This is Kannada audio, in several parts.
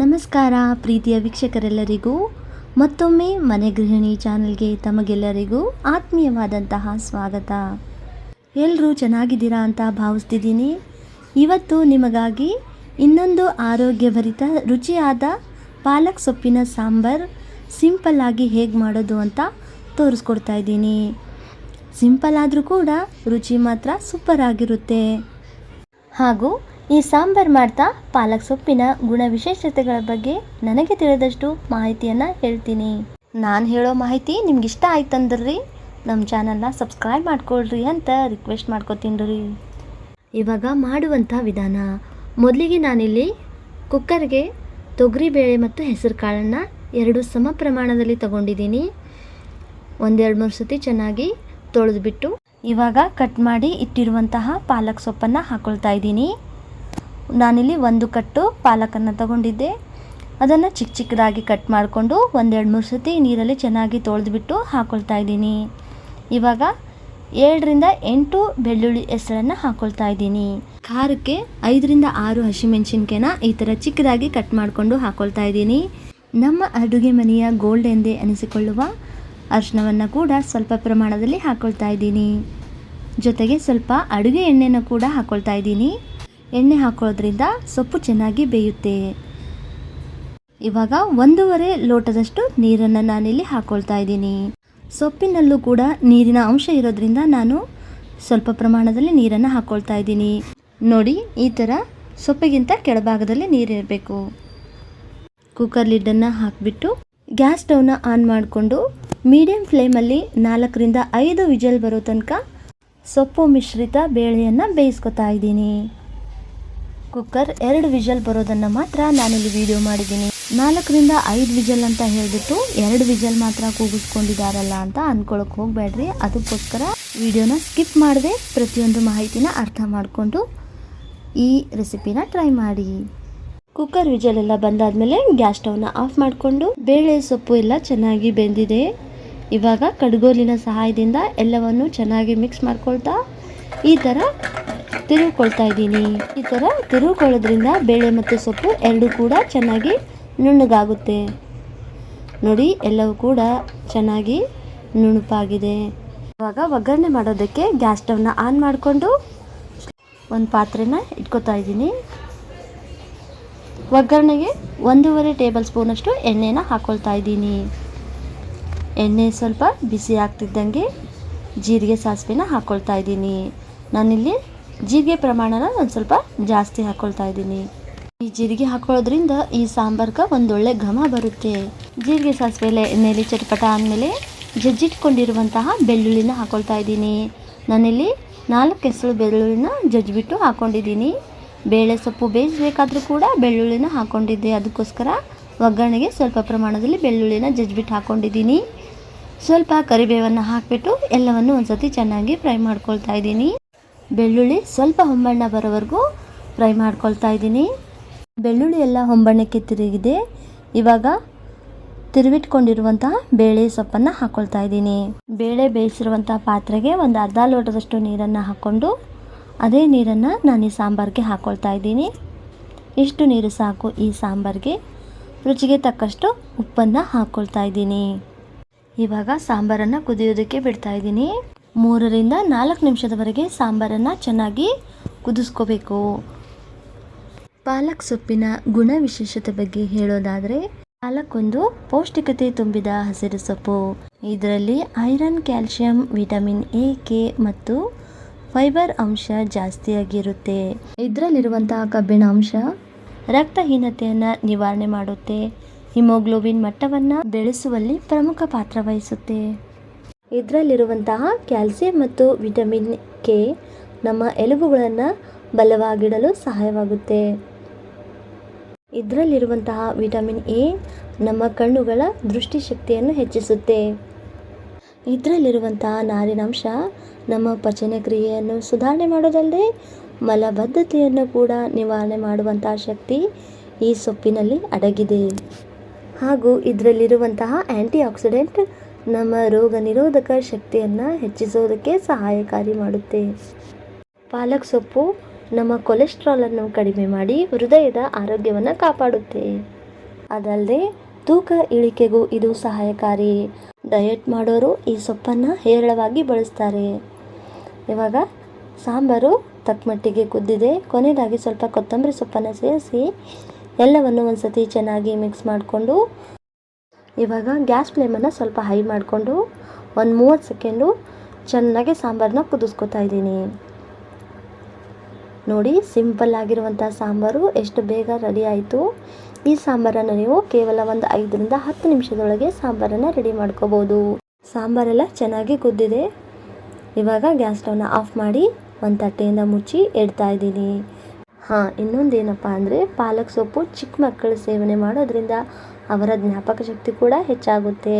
ನಮಸ್ಕಾರ ಪ್ರೀತಿಯ ವೀಕ್ಷಕರೆಲ್ಲರಿಗೂ. ಮತ್ತೊಮ್ಮೆ ಮನೆ ಗೃಹಿಣಿ ಚಾನಲ್ಗೆ ತಮಗೆಲ್ಲರಿಗೂ ಆತ್ಮೀಯವಾದಂತಹ ಸ್ವಾಗತ. ಎಲ್ಲರೂ ಚೆನ್ನಾಗಿದ್ದೀರಾ ಅಂತ ಭಾವಿಸ್ತಿದ್ದೀನಿ. ಇವತ್ತು ನಿಮಗಾಗಿ ಇನ್ನೊಂದು ಆರೋಗ್ಯಭರಿತ, ರುಚಿಯಾದ ಪಾಲಕ್ ಸೊಪ್ಪಿನ ಸಾಂಬಾರ್ ಸಿಂಪಲ್ ಆಗಿ ಹೇಗೆ ಮಾಡೋದು ಅಂತ ತೋರಿಸ್ಕೊಡ್ತಾ ಇದ್ದೀನಿ. ಸಿಂಪಲ್ ಆದರೂ ಕೂಡ ರುಚಿ ಮಾತ್ರ ಸೂಪರ್ ಆಗಿರುತ್ತೆ. ಹಾಗೂ ಈ ಸಾಂಬಾರು ಮಾಡ್ತಾ ಪಾಲಕ್ ಸೊಪ್ಪಿನ ಗುಣ ವಿಶೇಷತೆಗಳ ಬಗ್ಗೆ ನನಗೆ ತಿಳಿದಷ್ಟು ಮಾಹಿತಿಯನ್ನು ಹೇಳ್ತೀನಿ. ನಾನು ಹೇಳೋ ಮಾಹಿತಿ ನಿಮ್ಗೆ ಇಷ್ಟ ಆಯ್ತಂದ್ರಿ? ನಮ್ಮ ಚಾನಲ್ನ ಸಬ್ಸ್ಕ್ರೈಬ್ ಮಾಡ್ಕೊಳ್ರಿ ಅಂತ ರಿಕ್ವೆಸ್ಟ್ ಮಾಡ್ಕೊತೀನಿ ರೀ ಇವಾಗ ಮಾಡುವಂಥ ವಿಧಾನ. ಮೊದಲಿಗೆ ನಾನಿಲ್ಲಿ ಕುಕ್ಕರ್ಗೆ ತೊಗರಿಬೇಳೆ ಮತ್ತು ಹೆಸರು ಕಾಳನ್ನು ಎರಡು ಸಮ ಪ್ರಮಾಣದಲ್ಲಿ ತಗೊಂಡಿದ್ದೀನಿ. ಒಂದೆರಡು ಮೂರು ಸತಿ ಚೆನ್ನಾಗಿ ತೊಳೆದುಬಿಟ್ಟು ಇವಾಗ ಕಟ್ ಮಾಡಿ ಇಟ್ಟಿರುವಂತಹ ಪಾಲಕ್ ಸೊಪ್ಪನ್ನು ಹಾಕ್ಕೊಳ್ತಾ ಇದ್ದೀನಿ. ನಾನಿಲ್ಲಿ ಒಂದು ಕಟ್ಟು ಪಾಲಕನ್ನು ತಗೊಂಡಿದ್ದೆ. ಅದನ್ನು ಚಿಕ್ಕ ಚಿಕ್ಕದಾಗಿ ಕಟ್ ಮಾಡಿಕೊಂಡು ಒಂದೆರಡು ಮೂರು ಸತಿ ನೀರಲ್ಲಿ ಚೆನ್ನಾಗಿ ತೊಳೆದ್ಬಿಟ್ಟು ಹಾಕ್ಕೊಳ್ತಾ ಇದ್ದೀನಿ. ಇವಾಗ ಏಳರಿಂದ ಎಂಟು ಬೆಳ್ಳುಳ್ಳಿ ಹೆಸರನ್ನು ಹಾಕ್ಕೊಳ್ತಾ ಇದ್ದೀನಿ. ಖಾರಕ್ಕೆ ಐದರಿಂದ ಆರು ಹಸಿಮೆಣಸಿನ್ಕಾಯಿನ ಈ ಥರ ಚಿಕ್ಕದಾಗಿ ಕಟ್ ಮಾಡಿಕೊಂಡು ಹಾಕ್ಕೊಳ್ತಾ ಇದ್ದೀನಿ. ನಮ್ಮ ಅಡುಗೆ ಮನೆಯ ಗೋಲ್ಡ್ ಎಂದೇ ಅನಿಸಿಕೊಳ್ಳುವ ಅರಿಶಿನವನ್ನು ಕೂಡ ಸ್ವಲ್ಪ ಪ್ರಮಾಣದಲ್ಲಿ ಹಾಕ್ಕೊಳ್ತಾ ಇದ್ದೀನಿ. ಜೊತೆಗೆ ಸ್ವಲ್ಪ ಅಡುಗೆ ಎಣ್ಣೆನ ಕೂಡ ಹಾಕ್ಕೊಳ್ತಾ ಇದ್ದೀನಿ. ಎಣ್ಣೆ ಹಾಕೊಳ್ಳೋದ್ರಿಂದ ಸೊಪ್ಪು ಚೆನ್ನಾಗಿ ಬೇಯುತ್ತೆ. ಇವಾಗ ಒಂದೂವರೆ ಲೋಟದಷ್ಟು ನೀರನ್ನು ನಾನಿಲ್ಲಿ ಹಾಕೊಳ್ತಾ ಇದ್ದೀನಿ. ಸೊಪ್ಪಿನಲ್ಲೂ ಕೂಡ ನೀರಿನ ಅಂಶ ಇರೋದ್ರಿಂದ ನಾನು ಸ್ವಲ್ಪ ಪ್ರಮಾಣದಲ್ಲಿ ನೀರನ್ನು ಹಾಕ್ಕೊಳ್ತಾ ಇದ್ದೀನಿ. ನೋಡಿ, ಈ ಥರ ಸೊಪ್ಪಿಗಿಂತ ಕೆಳಭಾಗದಲ್ಲಿ ನೀರಿರಬೇಕು. ಕುಕ್ಕರ್ ಲಿಡ್ಡನ್ನು ಹಾಕಿಬಿಟ್ಟು ಗ್ಯಾಸ್ ಸ್ಟವ್ನ ಆನ್ ಮಾಡಿಕೊಂಡು ಮೀಡಿಯಂ ಫ್ಲೇಮಲ್ಲಿ ನಾಲ್ಕರಿಂದ ಐದು ವಿಜಲ್ ಬರೋ ತನಕ ಸೊಪ್ಪು ಮಿಶ್ರಿತ ಬೇಳೆಯನ್ನು ಬೇಯಿಸ್ಕೊತಾ ಇದ್ದೀನಿ. ಕುಕ್ಕರ್ ಎರಡು ವಿಜಲ್ ಬರೋದನ್ನು ಮಾತ್ರ ನಾನಿಲ್ಲಿ ವಿಡಿಯೋ ಮಾಡಿದ್ದೀನಿ. ನಾಲ್ಕರಿಂದ ಐದು ವಿಜಲ್ ಅಂತ ಹೇಳಿಬಿಟ್ಟು ಎರಡು ವಿಜಲ್ ಮಾತ್ರ ಕೂಗಿಸ್ಕೊಂಡಿದ್ದಾರಲ್ಲ ಅಂತ ಅಂದ್ಕೊಳಕ್ಕೆ ಹೋಗಬೇಡ್ರಿ. ಅದಕ್ಕೋಸ್ಕರ ವಿಡಿಯೋನ ಸ್ಕಿಪ್ ಮಾಡಿದೆ ಪ್ರತಿಯೊಂದು ಮಾಹಿತಿನ ಅರ್ಥ ಮಾಡಿಕೊಂಡು ಈ ರೆಸಿಪಿನ ಟ್ರೈ ಮಾಡಿ. ಕುಕ್ಕರ್ ವಿಜಲ್ ಎಲ್ಲ ಬಂದಾದ್ಮೇಲೆ ಗ್ಯಾಸ್ ಸ್ಟವ್ನ ಆಫ್ ಮಾಡಿಕೊಂಡು ಬೇಳೆ ಸೊಪ್ಪು ಎಲ್ಲ ಚೆನ್ನಾಗಿ ಬೆಂದಿದೆ. ಇವಾಗ ಕಡ್ಗೋಲಿನ ಸಹಾಯದಿಂದ ಎಲ್ಲವನ್ನು ಚೆನ್ನಾಗಿ ಮಿಕ್ಸ್ ಮಾಡ್ಕೊಳ್ತಾ ಈ ಥರ ತಿರುವ್ಕೊಳ್ತಾ ಇದ್ದೀನಿ. ಈ ಥರ ತಿರುಗಿಕೊಳ್ಳೋದ್ರಿಂದ ಬೇಳೆ ಮತ್ತು ಸೊಪ್ಪು ಎರಡೂ ಕೂಡ ಚೆನ್ನಾಗಿ ನುಣ್ಣಗಾಗುತ್ತೆ. ನೋಡಿ, ಎಲ್ಲವೂ ಕೂಡ ಚೆನ್ನಾಗಿ ನುಣುಪಾಗಿದೆ. ಇವಾಗ ಒಗ್ಗರಣೆ ಮಾಡೋದಕ್ಕೆ ಗ್ಯಾಸ್ ಸ್ಟವ್ನ ಆನ್ ಮಾಡಿಕೊಂಡು ಒಂದು ಪಾತ್ರೆನ ಇಟ್ಕೋತಾ ಇದ್ದೀನಿ. ಒಗ್ಗರಣೆಗೆ ಒಂದೂವರೆ ಟೇಬಲ್ ಸ್ಪೂನಷ್ಟು ಎಣ್ಣೆನ ಹಾಕ್ಕೊಳ್ತಾ ಇದ್ದೀನಿ. ಎಣ್ಣೆ ಸ್ವಲ್ಪ ಬಿಸಿ ಆಗ್ತಿದ್ದಂಗೆ ಜೀರಿಗೆ ಸಾಸಿವೆನ ಹಾಕ್ಕೊಳ್ತಾ ಇದ್ದೀನಿ. ನಾನಿಲ್ಲಿ ಜೀರಿಗೆ ಪ್ರಮಾಣನ ಒಂದು ಸ್ವಲ್ಪ ಜಾಸ್ತಿ ಹಾಕ್ಕೊಳ್ತಾ ಇದ್ದೀನಿ. ಈ ಜೀರಿಗೆ ಹಾಕೊಳ್ಳೋದ್ರಿಂದ ಈ ಸಾಂಬಾರ್ಗೆ ಒಂದೊಳ್ಳೆ ಘಮ ಬರುತ್ತೆ. ಜೀರಿಗೆ ಸಾಸಿವೆ ಎಣ್ಣೆಯಲ್ಲಿ ಚಟ್ಪಟ ಆದಮೇಲೆ ಜಜ್ಜಿಟ್ಕೊಂಡಿರುವಂತಹ ಬೆಳ್ಳುಳ್ಳಿನ ಹಾಕೊಳ್ತಾ ಇದ್ದೀನಿ. ನಾನಿಲ್ಲಿ ನಾಲ್ಕು ಹೆಸರು ಬೆಳ್ಳುಳ್ಳಿನ ಜಜ್ಜಿಬಿಟ್ಟು ಹಾಕ್ಕೊಂಡಿದ್ದೀನಿ ಬೇಳೆ ಸೊಪ್ಪು ಬೇಯಿಸಬೇಕಾದ್ರೂ ಕೂಡ ಬೆಳ್ಳುಳ್ಳಿನ ಹಾಕ್ಕೊಂಡಿದ್ದೆ ಅದಕ್ಕೋಸ್ಕರ ಒಗ್ಗರಣೆಗೆ ಸ್ವಲ್ಪ ಪ್ರಮಾಣದಲ್ಲಿ ಬೆಳ್ಳುಳ್ಳಿನ ಜಜ್ಜಿಬಿಟ್ಟು ಹಾಕ್ಕೊಂಡಿದ್ದೀನಿ ಸ್ವಲ್ಪ ಕರಿಬೇವನ್ನು ಹಾಕಿಬಿಟ್ಟು ಎಲ್ಲವನ್ನು ಒಂದು ಸತಿ ಚೆನ್ನಾಗಿ ಫ್ರೈ ಮಾಡ್ಕೊಳ್ತಾ ಇದ್ದೀನಿ. ಬೆಳ್ಳುಳ್ಳಿ ಸ್ವಲ್ಪ ಹೊಂಬಣ್ಣ ಬರೋವರೆಗೂ ಫ್ರೈ ಮಾಡ್ಕೊಳ್ತಾ ಇದ್ದೀನಿ. ಬೆಳ್ಳುಳ್ಳಿ ಎಲ್ಲ ಹೊಂಬಣ್ಣಕ್ಕೆ ತಿರುಗಿದೆ. ಇವಾಗ ತಿರುವಿಟ್ಕೊಂಡಿರುವಂತಹ ಬೇಳೆ ಸೊಪ್ಪನ್ನು ಹಾಕ್ಕೊಳ್ತಾ ಇದ್ದೀನಿ. ಬೇಳೆ ಬೇಯಿಸಿರುವಂಥ ಪಾತ್ರೆಗೆ ಒಂದು ಅರ್ಧ ಲೋಟದಷ್ಟು ನೀರನ್ನು ಹಾಕ್ಕೊಂಡು ಅದೇ ನೀರನ್ನು ನಾನು ಈ ಸಾಂಬಾರಿಗೆ ಹಾಕ್ಕೊಳ್ತಾ ಇದ್ದೀನಿ. ಇಷ್ಟು ನೀರು ಸಾಕು ಈ ಸಾಂಬಾರಿಗೆ. ರುಚಿಗೆ ತಕ್ಕಷ್ಟು ಉಪ್ಪನ್ನು ಹಾಕ್ಕೊಳ್ತಾ ಇದ್ದೀನಿ. ಇವಾಗ ಸಾಂಬಾರನ್ನು ಕುದಿಯೋದಕ್ಕೆ ಬಿಡ್ತಾ ಇದ್ದೀನಿ. ಮೂರರಿಂದ ನಾಲ್ಕು ನಿಮಿಷದವರೆಗೆ ಸಾಂಬಾರನ್ನು ಚೆನ್ನಾಗಿ ಕುದಿಸ್ಕೋಬೇಕು. ಪಾಲಕ್ ಸೊಪ್ಪಿನ ಗುಣ ವಿಶೇಷತೆ ಬಗ್ಗೆ ಹೇಳೋದಾದರೆ ಪಾಲಕ್ ಒಂದು ಪೌಷ್ಟಿಕತೆ ತುಂಬಿದ ಹಸಿರು ಸೊಪ್ಪು. ಇದರಲ್ಲಿ iron calcium vitamin A, K ಮತ್ತು ಫೈಬರ್ ಅಂಶ ಜಾಸ್ತಿಯಾಗಿರುತ್ತೆ. ಇದರಲ್ಲಿರುವಂತಹ ಕಬ್ಬಿಣ ಅಂಶ ರಕ್ತಹೀನತೆಯನ್ನು ನಿವಾರಣೆ ಮಾಡುತ್ತೆ. ಹಿಮೋಗ್ಲೋಬಿನ್ ಮಟ್ಟವನ್ನು ಬೆಳೆಸುವಲ್ಲಿ ಪ್ರಮುಖ ಪಾತ್ರ ವಹಿಸುತ್ತೆ. ಇದರಲ್ಲಿರುವಂತಹ ಕ್ಯಾಲ್ಸಿಯಂ ಮತ್ತು ವಿಟಮಿನ್ ಕೆ ನಮ್ಮ ಎಲುಬುಗಳನ್ನು ಬಲವಾಗಿಡಲು ಸಹಾಯವಾಗುತ್ತೆ. ಇದರಲ್ಲಿರುವಂತಹ ವಿಟಮಿನ್ ಎ ನಮ್ಮ ಕಣ್ಣುಗಳ ದೃಷ್ಟಿಶಕ್ತಿಯನ್ನು ಹೆಚ್ಚಿಸುತ್ತೆ. ಇದರಲ್ಲಿರುವಂತಹ ನಾರಿನಾಂಶ ನಮ್ಮ ಪಚನ ಕ್ರಿಯೆಯನ್ನು ಸುಧಾರಣೆ ಮಾಡೋದಲ್ಲದೆ ಮಲಬದ್ಧತೆಯನ್ನು ಕೂಡ ನಿವಾರಣೆ ಮಾಡುವಂತಹ ಶಕ್ತಿ ಈ ಸೊಪ್ಪಿನಲ್ಲಿ ಅಡಗಿದೆ. ಹಾಗೂ ಇದರಲ್ಲಿರುವಂತಹ ಆ್ಯಂಟಿ ಆಕ್ಸಿಡೆಂಟ್ ನಮ್ಮ ರೋಗ ನಿರೋಧಕ ಶಕ್ತಿಯನ್ನು ಹೆಚ್ಚಿಸೋದಕ್ಕೆ ಸಹಾಯಕಾರಿ ಮಾಡುತ್ತೆ. ಪಾಲಕ್ ಸೊಪ್ಪು ನಮ್ಮ ಕೊಲೆಸ್ಟ್ರಾಲನ್ನು ಕಡಿಮೆ ಮಾಡಿ ಹೃದಯದ ಆರೋಗ್ಯವನ್ನು ಕಾಪಾಡುತ್ತೆ. ಅದಲ್ಲದೆ ತೂಕ ಇಳಿಕೆಗೂ ಇದು ಸಹಾಯಕಾರಿ. ಡಯಟ್ ಮಾಡೋರು ಈ ಸೊಪ್ಪನ್ನು ಹೇರಳವಾಗಿ ಬಳಸ್ತಾರೆ. ಇವಾಗ ಸಾಂಬಾರು ತಕ್ಕಮಟ್ಟಿಗೆ ಕುದ್ದಿದೆ. ಕೊನೆಯದಾಗಿ ಸ್ವಲ್ಪ ಕೊತ್ತಂಬರಿ ಸೊಪ್ಪನ್ನು ಸೇರಿಸಿ ಎಲ್ಲವನ್ನು ಒಂದು ಸತಿ ಚೆನ್ನಾಗಿ ಮಿಕ್ಸ್ ಮಾಡಿಕೊಂಡು ಇವಾಗ ಗ್ಯಾಸ್ ಫ್ಲೇಮನ್ನು ಸ್ವಲ್ಪ ಹೈ ಮಾಡಿಕೊಂಡು ಒಂದು ಮೂವತ್ತು ಸೆಕೆಂಡು ಚೆನ್ನಾಗಿ ಸಾಂಬಾರನ್ನ ಕುದಿಸ್ಕೊತಾ ಇದ್ದೀನಿ. ನೋಡಿ, ಸಿಂಪಲ್ ಆಗಿರುವಂಥ ಸಾಂಬಾರು ಎಷ್ಟು ಬೇಗ ರೆಡಿ ಆಯಿತು. ಈ ಸಾಂಬಾರನ್ನು ನೀವು ಕೇವಲ ಒಂದು ಐದರಿಂದ ಹತ್ತು ನಿಮಿಷದೊಳಗೆ ಸಾಂಬಾರನ್ನು ರೆಡಿ ಮಾಡ್ಕೋಬೋದು. ಸಾಂಬಾರೆಲ್ಲ ಚೆನ್ನಾಗಿ ಕುದ್ದಿದೆ. ಇವಾಗ ಗ್ಯಾಸ್ ಸ್ಟವ್ನ ಆಫ್ ಮಾಡಿ ಒಂದು ತಟ್ಟೆಯಿಂದ ಮುಚ್ಚಿ ಇಡ್ತಾ ಇದ್ದೀನಿ. ಹಾಂ, ಇನ್ನೊಂದೇನಪ್ಪ ಅಂದರೆ ಪಾಲಕ್ ಸೊಪ್ಪು ಚಿಕ್ಕ ಮಕ್ಕಳು ಸೇವನೆ ಮಾಡೋದ್ರಿಂದ ಅವರ ಜ್ಞಾಪಕ ಶಕ್ತಿ ಕೂಡ ಹೆಚ್ಚಾಗುತ್ತೆ.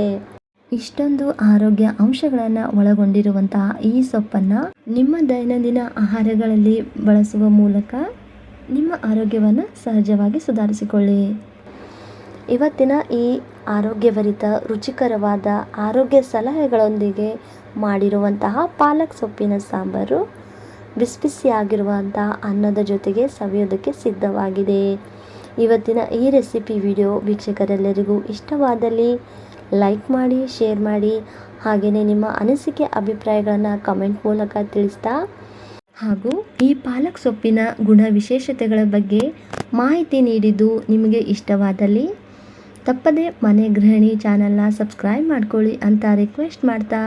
ಇಷ್ಟೊಂದು ಆರೋಗ್ಯ ಅಂಶಗಳನ್ನು ಒಳಗೊಂಡಿರುವಂತಹ ಈ ಸೊಪ್ಪನ್ನು ನಿಮ್ಮ ದೈನಂದಿನ ಆಹಾರಗಳಲ್ಲಿ ಬಳಸುವ ಮೂಲಕ ನಿಮ್ಮ ಆರೋಗ್ಯವನ್ನು ಸಹಜವಾಗಿ ಸುಧಾರಿಸಿಕೊಳ್ಳಿ. ಇವತ್ತಿನ ಈ ಆರೋಗ್ಯಭರಿತ, ರುಚಿಕರವಾದ ಆರೋಗ್ಯ ಸಲಹೆಗಳೊಂದಿಗೆ ಮಾಡಿರುವಂತಹ ಪಾಲಕ್ ಸೊಪ್ಪಿನ ಸಾಂಬಾರು ಬಿಸಿ ಬಿಸಿಯಾಗಿರುವಂತಹ ಅನ್ನದ ಜೊತೆಗೆ ಸವಿಯೋದಕ್ಕೆ ಸಿದ್ಧವಾಗಿದೆ. ಇವತ್ತಿನ ಈ ರೆಸಿಪಿ ವಿಡಿಯೋ ವೀಕ್ಷಕರೆಲ್ಲರಿಗೂ ಇಷ್ಟವಾದಲ್ಲಿ ಲೈಕ್ ಮಾಡಿ, ಶೇರ್ ಮಾಡಿ ಹಾಗೆಯೇ ನಿಮ್ಮ ಅನಿಸಿಕೆ, ಅಭಿಪ್ರಾಯಗಳನ್ನು ಕಮೆಂಟ್ ಮೂಲಕ ತಿಳಿಸ್ತಾ ಹಾಗೂ ಈ ಪಾಲಕ್ ಸೊಪ್ಪಿನ ಗುಣ ವಿಶೇಷತೆಗಳ ಬಗ್ಗೆ ಮಾಹಿತಿ ನೀಡಿದ್ದು ನಿಮಗೆ ಇಷ್ಟವಾದಲ್ಲಿ ತಪ್ಪದೆ ಮನೆ ಗೃಹಿಣಿ ಚಾನಲ್ನ ಸಬ್ಸ್ಕ್ರೈಬ್ ಮಾಡ್ಕೊಳ್ಳಿ ಅಂತ ರಿಕ್ವೆಸ್ಟ್ ಮಾಡ್ತಾ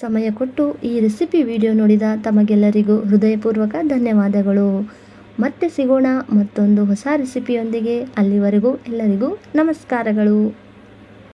ಸಮಯ ಕೊಟ್ಟು ಈ ರೆಸಿಪಿ ವಿಡಿಯೋ ನೋಡಿದ ತಮಗೆಲ್ಲರಿಗೂ ಹೃದಯಪೂರ್ವಕ ಧನ್ಯವಾದಗಳು. ಮತ್ತೆ ಸಿಗೋಣ ಮತ್ತೊಂದು ಹೊಸ ರೆಸಿಪಿಯೊಂದಿಗೆ. ಅಲ್ಲಿವರೆಗೂ ಎಲ್ಲರಿಗೂ ನಮಸ್ಕಾರಗಳು.